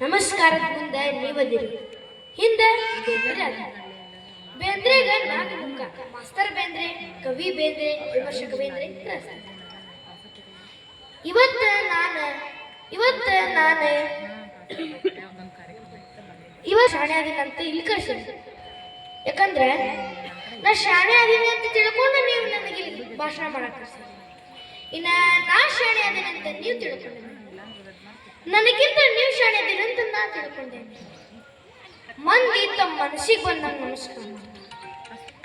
ನಮಸ್ಕಾರದ ಮುಂದೆ ನೀವದಿರಿ. ಹಿಂದೆ ಬೇಂದ್ರೆ ಅದ ಬೇಂದ್ರೆಗ ನಾಲ್ಕು ಮುಖ. ಮಾಸ್ತರ್ ಬೇಂದ್ರೆ, ಕವಿ ಬೇಂದ್ರೆ, ವಿಮರ್ಶಕ ಬೇಂದ್ರೆ. ಇವತ್ತ ನಾನು ಇವತ್ತ ನಾನು ಇವತ್ತು ಶಾಣೆ ಅದೀನಂತ ಇಲ್ಲಿ ಕಳ್ಸಿದ್ದೆ ಯಾಕಂದ್ರೆ ನಾ ಶಾಣೆ ಅದೀನಿ ಅಂತ ತಿಳ್ಕೊಂಡು ನೀವು ನನಗೆ ಇಲ್ಲಿ ಭಾಷಣ ಮಾಡಕ್ಕೆ ಕಳ್ಸಿದ್ರಿ. ಇನ್ನ ನಾ ಶಾಣೆ ಅದೀನಂತ ನೀವು ತಿಳ್ಕೊಂಡ್ರಿ. ನನಗಿಂತ ನೀವು ಶಾಣೆ ಅದೀನಿ ಅಂತ ನಾ ತಿಳ್ಕೊಂಡೆ. ಮಂದಿ ತಮ್ಮ ಮನಸ್ಸಿಗೆ ಬಂದಂಗೆ ನಮಸ್ಕಾರ.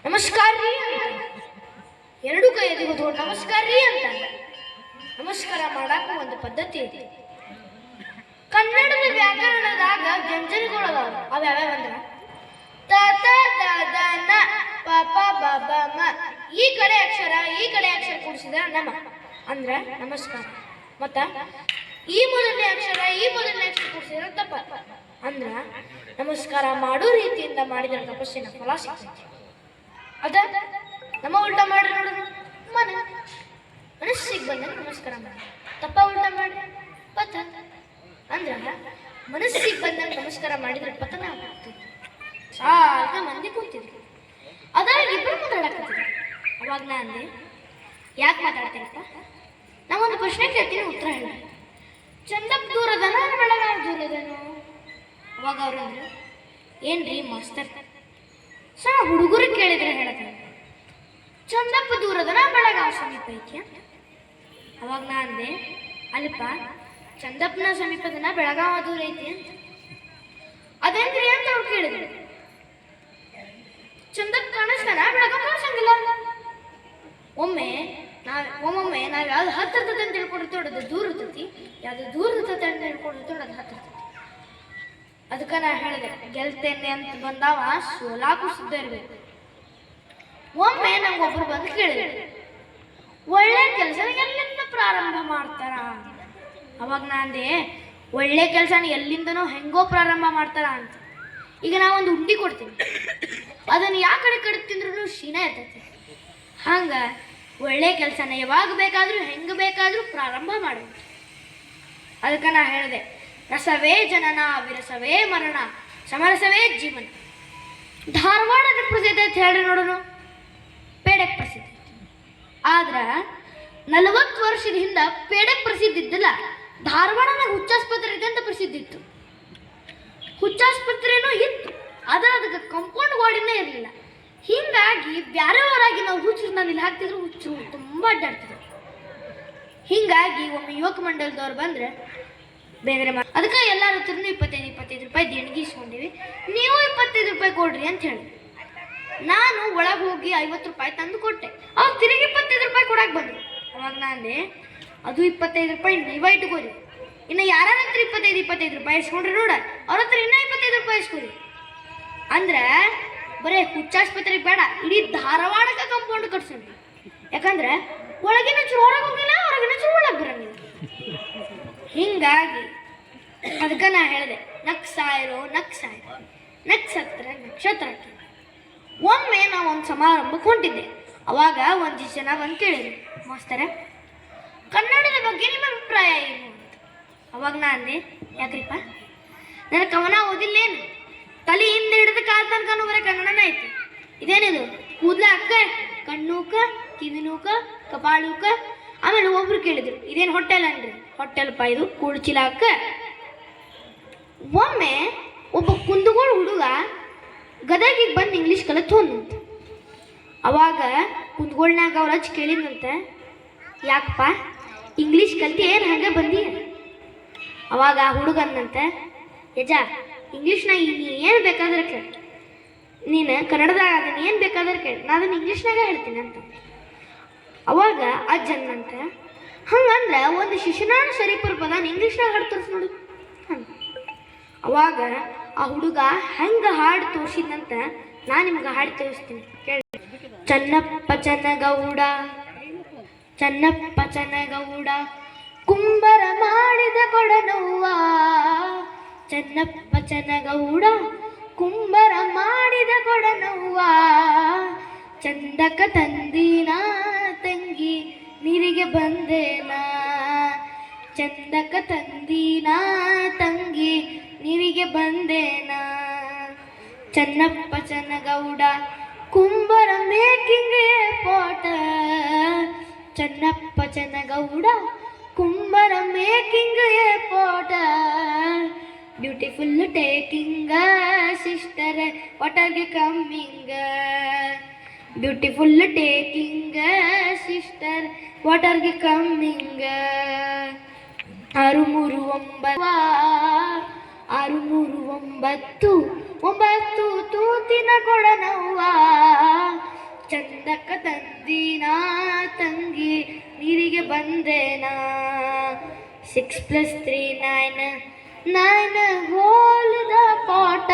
ನಮಸ್ಕಾರ ರೀ ಎರಡು ಕೈ ಎದುರು ನಮಸ್ಕಾರ ರೀ ಅಂತ. ನಮಸ್ಕಾರ ಮಾಡಾಕ ಒಂದು ಪದ್ಧತಿ ಐತಿ ಕನ್ನಡದ ವ್ಯಾಕರಣದಾಗ ವ್ಯಂಜನಗಳು ಅದಾವ ಅವ ಯಾವ್ಯಾವ ಅಂದ್ರ? ತ ತ, ದ ದ, ನ, ಪ ಪ, ಬ ಬ, ಮ. ಈ ಕಡೆ ಅಕ್ಷರ, ಈ ಕಡೆ ಅಕ್ಷರ ಕೂಡಿಸಿದ್ರ ನಮ. ಅಂದ್ರ ನಮಸ್ಕಾರ. ಮತ್ತ ಈ ಮೊದಲನೇ ಅಕ್ಷರ, ಈ ಮೊದಲನೇ ಅಕ್ಷರ ಕೂಡಿಸಿದ್ರೆ ತಪ್ಪ ಅಂದ್ರ, ನಮಸ್ಕಾರ ಮಾಡೋ ರೀತಿಯಿಂದ ಮಾಡಿದ್ರ ತಪಸ್ಸಿನ ಫಲ ಸಿಗ್ತೈತಿ ಅದ ನಮ್ಮ ಉಲ್ಟಾ ಮಾಡ್ರಿ ನೋಡೋಣ ಮನ, ಮನಸ್ಸಿಗೆ ಬಂದ ನಮಸ್ಕಾರ ಮಾಡಿ. ತಪ್ಪ ಉಲ್ಟಾ ಮಾಡ್ರಿ. ಪಥ ಅಂದ್ರ, ಮನಸ್ಸಿಗೆ ಬಂದ ನಮಸ್ಕಾರ ಮಾಡಿದ್ರೆ ಪತನ ಆಗ್ತೈತಿ ಸಾಕ ಮಂದಿ ಕೂತಿದ್ರು. ಅದ್ರಾಗ ಇಬ್ಬರು ಮಾತಾಡಕತ್ತಿದ್ರು. ಅವಾಗ ನಾ ಅಂದೆ, ಯಾಕೆ ಮಾತಾಡ್ತೀರಪ್ಪ ನಾವೊಂದು ಪ್ರಶ್ನೆ ಕೇಳ್ತೀನಿ, ಉತ್ತರ ಹೇಳಿ ಚಂದಪ್ಪ ದೂರದನ ಬೆಳಗಾವಿ ದೂರ ಅದನು ಅವಾಗ ಅವ್ರು ಅಂದ್ರು, ಏನ್ರಿ ಮಾಸ್ತರ್ ಸಣ್ಣ ಹುಡುಗರು ಕೇಳಿದ್ರೆ ಹೇಳ್ತಾರೆ ಚಂದಪ್ಪ ದೂರದನ ಬೆಳಗಾವಿ ಸಮೀಪ ಐತಿ? ಅವಾಗ ನಾ ಅಂದೆ, ಅಲ್ಲಪ್ಪ, ಚಂದಪ್ಪನ ಸಮೀಪದನ ಬೆಳಗಾವ ದೂರ ಐತಿ? ಅಂತ. ಅದೇನ್ರಿ ಅಂತ ಅವ್ರು ಕೇಳಿದ್ರು, ಚಂದಪ್ಪ ಕಾಣಿಸ್ತಾನ? ಬೆಳಗಾವ್ ಕಾಣಿಸಂಗಿಲ್ಲ? ಒಮ್ಮೆ ನಾವ್ ಒಮ್ಮೊಮ್ಮೆ ನಾವು ಯಾವ್ದು ಇರ್ತೈತೆ ಅಂತ ತಿಳ್ಕೊಂಡಿರ್ತೇವೆ ಅದು ದೂರ ಇರ್ತೈತಿ ಯಾವ್ದು ದೂರ ಇರ್ತೈತೆ ಅಂತ ತಿಳ್ಕೊಂಡಿರ್ತೇವೆ ಅದು ಹತ್ರ ಅದಕ್ಕೆ ನಾ ಹೇಳಿದೆ, ಗೆಲ್ತೇನೆ ಅಂತ ಬಂದಾವ, ಸೋಲಾಕು ಸಿದ್ಧ ಇರಬೇಕು. ಒಮ್ಮೆ ಒಬ್ಬರು ಬಂದು ಕೇಳಿದೆ ಒಳ್ಳೆ ಕೆಲಸ ಎಲ್ಲಿಂದ ಪ್ರಾರಂಭ ಮಾಡ್ತಾರ? ಅವಾಗ ನಾ ಅಂದೆ ಒಳ್ಳೆ ಕೆಲಸ ಎಲ್ಲಿಂದನೋ ಹೆಂಗೋ ಪ್ರಾರಂಭ ಮಾಡ್ತಾರ ಅಂತ. ಈಗ ನಾವೊಂದು ಉಂಡಿ ಕೊಡ್ತೀನಿ. ಅದನ್ನು ಯಾವ ಕಡೆ ಕಡೆ ತಿಂದ್ರೂ ಶೀನ ಇರ್ತೈತಿ ಹಂಗ ಒಳ್ಳೆ ಕೆಲಸನ ಯಾವಾಗ ಬೇಕಾದರೂ, ಹೆಂಗೆ ಬೇಕಾದರೂ ಪ್ರಾರಂಭ ಮಾಡಬೇಕು ಅದಕ್ಕೆ ನಾ ಹೇಳಿದೆ, ರಸವೇ ಜನನ, ವಿರಸವೇ ಮರಣ, ಸಮರಸವೇ ಜೀವನ. ಧಾರವಾಡದ ಪ್ರಸಿದ್ಧ ಅಂತ ಹೇಳಿ ನೋಡೋಣ ಪೇಡೆ ಪ್ರಸಿದ್ಧ ಆದ್ರೆ ನಲವತ್ತು ವರ್ಷದ ಹಿಂದ ಪೇಡೆ ಪ್ರಸಿದ್ಧ ಇದ್ದಿಲ್ಲ. ಧಾರವಾಡನಾಗ ಹುಚ್ಚಾಸ್ಪತ್ರೆ ಇದೆ ಅಂತ ಪ್ರಸಿದ್ಧ ಇತ್ತು. ಹುಚ್ಚಾಸ್ಪತ್ರೆನೂ ಇತ್ತು. ಆದ್ರೆ ಅದಕ್ಕೆ ಕಂಪೌಂಡ್ ಗಾಡಿನೇ ಇರಲಿಲ್ಲ. ಹಿಂಗಾಗಿ ಬ್ಯಾರೆ ಊರಾಗಿ ನಾವು ಹುಚ್ಚರು ನಾನು ಇಲ್ಲಿ ಹಾಕ್ತಿದ್ರು ಹುಚ್ಚರು ತುಂಬ ಅಡ್ಡಾಡ್ತಿದ್ರು. ಹಿಂಗಾಗಿ ಒಮ್ಮೆ ಯುವಕ ಮಂಡಲದವ್ರು ಬಂದ್ರೆ ಬೇರೆ ಮಾ ಅದಕ್ಕೆ ಎಲ್ಲರ ಹತ್ರನೂ ಇಪ್ಪತ್ತೈದು ಇಪ್ಪತ್ತೈದು ರೂಪಾಯಿ ದೇಣಿಗೆ ಇಸ್ಕೊಂಡಿವಿ. ನೀವು ಇಪ್ಪತ್ತೈದು ರೂಪಾಯಿ ಕೊಡ್ರಿ ಅಂತ ಹೇಳಿ. ನಾನು ಒಳಗೆ ಹೋಗಿ ಐವತ್ತು ರೂಪಾಯಿ ತಂದು ಕೊಟ್ಟೆ. ಅವ್ರು ತಿರುಗಿ ಇಪ್ಪತ್ತೈದು ರೂಪಾಯಿ ಕೊಡಕ್ಕೆ ಬಂದರು. ಅವಾಗ ನಾನು ಅದು ಇಪ್ಪತ್ತೈದು ರೂಪಾಯಿ ನೀವೇ ಇಟ್ಕೋರಿ ಇನ್ನು ಯಾರ ಹತ್ರ ಇಪ್ಪತ್ತೈದು ಇಪ್ಪತ್ತೈದು ರೂಪಾಯಿ ಇಸ್ಕೊಂಡ್ರಿ ನೋಡ, ಅವ್ರ ಹತ್ರ ಇನ್ನೂ ಇಪ್ಪತ್ತೈದು ರೂಪಾಯಿ ಇಸ್ಕೊರಿ ಅಂದ್ರೆ ಬರೇ ಹುಚ್ಚಾಸ್ಪತ್ರೆಗೆ ಬೇಡ, ಇಡೀ ಧಾರವಾಡಕ್ಕೆ ಕಂಪೌಂಡ್ ಕಟ್ಸೋಣ ಯಾಕಂದ್ರೆ ಒಳಗಿನ ಚೂರು ಹೊರಗೆ ಹೋಗಿಲ್ಲ, ಹೊರಗಿನ ಚೂರು ಒಳಗೆ ಬರಂಗಿಲ್ಲ. ಹಿಂಗಾಗಿ ಅದಕ್ಕೆ ನಾ ಹೇಳಿದೆ, ನಕ್ ಸಾಯಿರೋ ನಕ್ ಸಾಯಿರೋ ನಕ್ಷತ್ರ ನಕ್ಷತ್ರಕ್ಕೆ ಒಮ್ಮೆ ನಾವು ಒಂದು ಸಮಾರಂಭಕ್ಕೆ ಹೊಂಟಿದ್ದೆ. ಅವಾಗ ಒಂದಿಷ್ಟು ಜನ ಬಂದು ಕೇಳಿದ್ರು ಮಾಸ್ತರ ಕನ್ನಡದ ಬಗ್ಗೆ ನಿಮ್ಮ ಅಭಿಪ್ರಾಯ ಏನು ಅವಾಗ ನಾ ಅಂದೆ, ಯಾಕ್ರಿಪ್ಪ? ನನ್ನ ಕವನ ಓದಿಲ್ಲೇನು? ತಲೆ ಹಿಂದೆ ಕಾಲ್ ತನಕನೂ ಬರೀ ಕನ್ನಡನ ಐತಿ. ಇದೇನಿದು? ಕೂದಲ ಅಕ್ಕ ಕಣ್ಣೂಕ ಕಿವಿನೂಕ ಕಪಾಳೂಕ ಆಮೇಲೆ ಒಬ್ರು ಕೇಳಿದ್ರು, ಇದೇನು ಹೊಟ್ಟೆಲ್ ಅನ್ರಿ ಹೋಟೆಲ್ಪ ಇದು ಕುಳ್ಚಿಲ ಅಕ್ಕ ಒಮ್ಮೆ ಒಬ್ಬ ಕುಂದಗೋಳ ಹುಡುಗ ಗದಗಿಗೆ ಬಂದು ಇಂಗ್ಲೀಷ್ ಕಲಿತು ಹೋದಂತ ಅವಾಗ ಕುಂದಗೋಳ್ನಾಗ ಅವ್ರ ಹಚ್ಚಿ ಕೇಳಿದಂತೆ ಯಾಕಪ್ಪ ಇಂಗ್ಲೀಷ್ ಕಲ್ತಿ ಏನು ಹಾಗೆ ಬಂದಿ? ಅವಾಗ ಆ ಹುಡುಗ ಅಂದಂತೆ ಯಜ ಇಂಗ್ಲೀಷ್ನಾಗ ಏನು ಬೇಕಾದ್ರೆ ಕೇಳಿ. ನೀನು ಕನ್ನಡದಾಗ ಅದನ್ನು ಏನು ಬೇಕಾದ್ರೆ ಕೇಳಿ. ನಾನು ಇಂಗ್ಲೀಷ್ನಾಗ ಹೇಳ್ತೀನಿ ಅಂತ. ಅವಾಗ ಅಜ್ಜನಂತ ಹಂಗಂದ್ರೆ ಒಂದು ಶಿಶುನಾಳ ಶರೀಫರ್ ಪದ ಇಂಗ್ಲೀಷ್ನಾಗ ಹಾಡು ತೋರಿಸ್ ನೋಡು. ಅವಾಗ ಆ ಹುಡುಗ ಹೆಂಗೆ ಹಾಡು ತೋರಿಸಿದಂತ ನಾ ನಿಮ್ಗೆ ಹಾಡು ತೋರಿಸ್ತೀನಿ. ಕೇಳಿ. ಚನ್ನಪ್ಪ ಚನ್ನಗೌಡ ಚನ್ನಪ್ಪ ಚನ್ನಗೌಡ, ಕುಂಬರ ಮಾಡಿದ ಕೊಡನವ್ವ. ಚನ್ನಪ್ಪ ಚನ್ನಗೌಡ ಕುಂಬರ ಮಾಡಿದ ಕೊಡನವ್ವ. ಚಂದಕ ತಂದಿನ ತಂಗಿ ನೀರಿಗೆ ಬಂದೇನ. ಚಂದಕ ತಂದಿನ ತಂಗಿ ನೀ Channappa Channagouda, ಕುಂಬರ making ಪೋಟ Channappa Channagouda, ಕುಂಬರ making ಪೋಟ beautiful taking sister you coming beautiful taking sister you coming ಆರು ಮೂರು ಒಂಬತ್ತು ಆರು ಮೂರು ಒಂಬತ್ತು ಒಂಬತ್ತು ತೂತಿನ ಕೊಡನವ್ವ ಚಂದಕ್ಕ ತಂದಿನ ತಂಗಿ ನೀರಿಗೆ ಬಂದೇನಾ six plus three nine nine hold the pot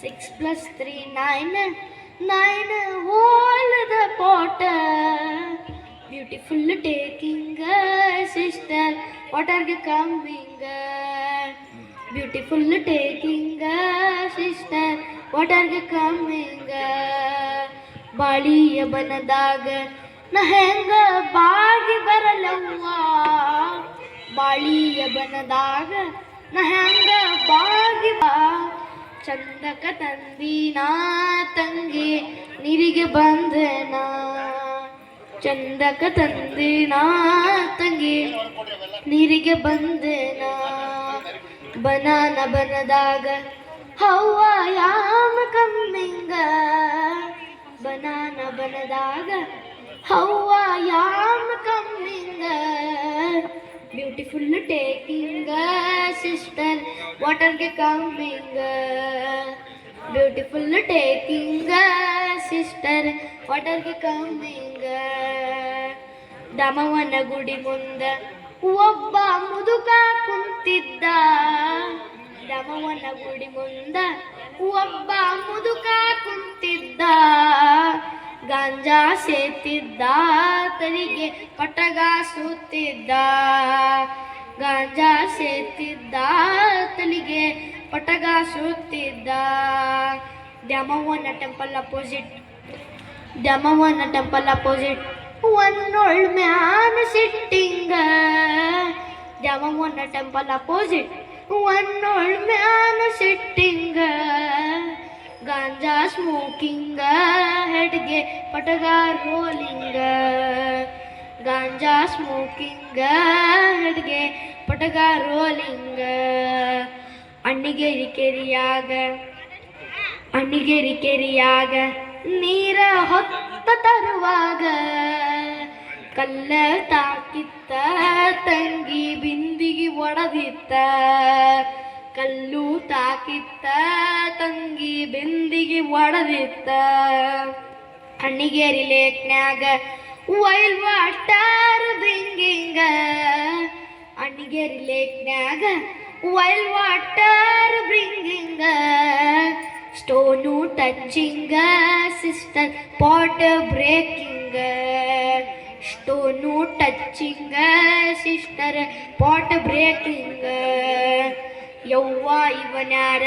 six plus three nine nine hold the pot beautiful taking sister ವಾಟರ್ಗೆ coming beautiful taking sister ವಾಟರ್ಗೆ ಕಮ್ಮಿಂಗ್ ಬಾಳಿಯ ಬನದಾಗ ನ ಹೆಂಗ ಬಾಗಿ ಬರಲವ್ವ? ಬಾಳಿಯ ಬನದಾಗ ನಹಂಗ ಹೆಂಗ ಬಾಗಿ ಬಾ. ಚಂದಕ ನಾ ತಂಗಿ ನೀರಿಗೆ ಬಂದನಾ. ಚಂದಕ ನಾ ತಂಗಿ ನೀರಿಗೆ ಬಂದನ. ಬನಾನ ಬನದಾಗ ಹವ್ವ ಯಾಮ ಕಮ್ಮಿಂಗ. ಬನಾನ ಬನದಾಗ ಹವ್ವ ಯಾಮ ಕಮ್ಮಿಂಗ. ಬ್ಯೂಟಿಫುಲ್ ಟೇಕಿಂಗ್ ಸಿಸ್ಟರ್ ವಾಟರ್ಗೆ ಕಮ್ಮಿಂಗ್ ಬ್ಯೂಟಿಫುಲ್ ಟೇಕಿಂಗ್ ಸಿಸ್ಟರ್ ವಾಟರ್ಗೆ ಕಮ್ಮಿಂಗ್ ದಮವನ ಗುಡಿ ಮುಂದ ಒಬ್ಬ ಮುದುಕ ಕುಂತಿದ್ದ ದಮವನ ಗುಡಿ ಮುಂದ ಒಬ್ಬ ಮುದುಕ ಕುಂತಿದ್ದ ಗಾಂಜಾ ಸೇತಿದ್ದ ತರಿಗೆ ಪಟಗ ಸುತ್ತಿದ್ದ. ಗಾಂಜಾ ಸೇತಿದ್ದ ತಲಿಗೆ ಪಟಗ ಸುತ್ತಿದ್ದ. ದ್ಯಾಮವ್ವನ temple opposite, ದ್ಯಾಮವ್ವನ temple opposite one old man sitting. ದ್ಯಾಮವ್ವನ temple opposite one old man sitting. Ganja smoking, ಹೆಡ್ಗೆ ಪಟಗ ರೋಲಿಂಗ ಗಾಂಜಾ ಸ್ಮೋಕಿಂಗ, ಹೆಡ್ಗೆ ಪಟಗ ರೋಲಿಂಗ ಅಣ್ಣಿಗೆ ಕೆರಿಯಾಗ ಅಣ್ಣಿಗೆ ಕೆರಿಯಾಗ ನೀರ ಹೊತ್ತ ತರುವಾಗ ಕಲ್ಲ ತಾಕಿತ್ತ, ತಂಗಿ ಬಿಂದಿಗೆ ಒಡದಿತ್ತ. ಕಲ್ಲು ತಾಕಿತ್ತ, ತಂಗಿ ಬೆಂದಿಗೆ ಒಡದಿತ್ತ. ಅಣ್ಣಿಗೇರಿ ಲೇಕ್ನ್ಯಾಗ while water bringing Annigeri ಲೇಕ್ನ್ಯಾಗ while water bringing stone touching sister pot breaking. Stone touching sister pot breaking. ಯವ್ವ ಇವನ್ಯಾರ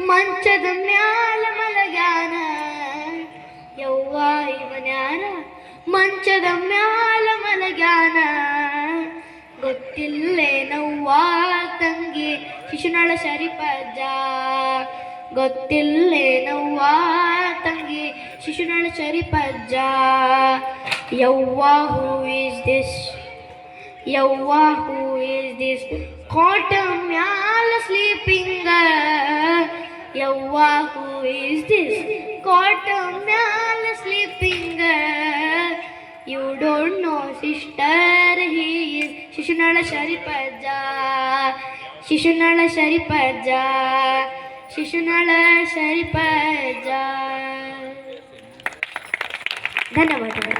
ಮಂಚದ ಮ್ಯಾಲ ಮಲಗ್ಯಾನ. ಯವ್ವ ಇವನ್ಯಾರ ಮಂಚದ ಮ್ಯಾಲ ಮಲಗ್ಯಾನ. ಗೊತ್ತಿಲ್ಲೇನವ್ವ ತಂಗಿ, ಶಿಶುನಾಳ ಶರಿಪಜ್ಜ. ಗೊತ್ತಿಲ್ಲೇನವ್ವ ತಂಗಿ, ಶಿಶುನಾಳ ಶರಿಪಜ್ಜ. ಯವ್ವ ಹೂ ಇಸ್ ದಿಸ್ ಯವ್ವ ಹೂ ಇಸ್ ದಿಸ್ ಕಾಟ ಮ್ಯಾಲ ಸ್ಲೀಪಿಂಗ ಯವ್ವ ಹೂ ಇಸ್ ದಿಸ್ ಕಾಟ ಮ್ಯಾಲ sleeping you don't know sister he is Shishunala ಶರಿಪಜ್ಜ Shishunala ಶರಿಪಜ್ಜ ಶಿಶುನಾಳ ಶರಿಪಜ್ಜ ಧನ್ಯವಾದಗಳು